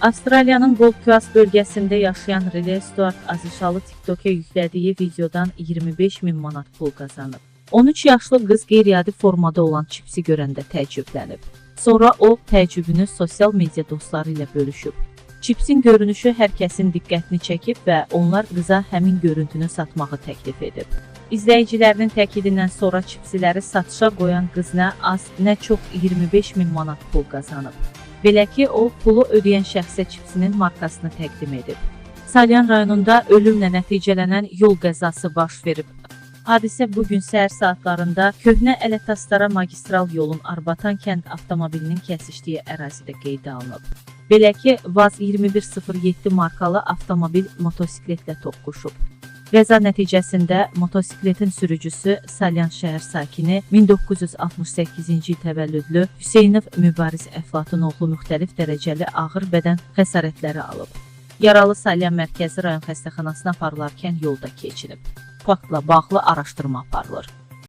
Avstraliyanın Gold Coast bölgəsində yaşayan Riley Stuart Azişalı TikToka yüklədiyi videodan 25 min manat pul qazanıb. 13 yaşlı qız qeyri-adi formada olan çipsi görəndə təəccüblənib. Sonra o təəccübünü sosial media dostları ilə bölüşüb. Çipsin görünüşü hər kəsin diqqətini çəkib və onlar qıza həmin görüntünü satmağı təklif edib. İzləyicilərinin təkidindən sonra çipsiləri satışa qoyan qız nə az, nə çox 25 min manat pul qazanıb. Belə ki, o pulu ödəyən şəxsə çipsinin markasını təqdim edib. Salyan rayonunda ölümlə nəticələnən yol qəzası baş verib. Hadisə bu gün səhər saatlarında Köhnə Ələtastara magistral yolun Arbatan kənd avtomobilinin kəsişdiyi ərazidə qeydə alınıb. Belə ki, VAZ 2107 markalı avtomobil motosikletlə toqquşub. Qəza nəticəsində motosikletin sürücüsü Salyan şəhər sakini 1968-ci il təvəllüdlü Hüseynov Mübariz Əflatun oğlu müxtəlif dərəcəli ağır bədən xəsarətləri alıb. Yaralı Salyan Mərkəzi rayon xəstəxanasına aparılarkən yolda keçirib. Faktla bağlı araşdırma aparılır.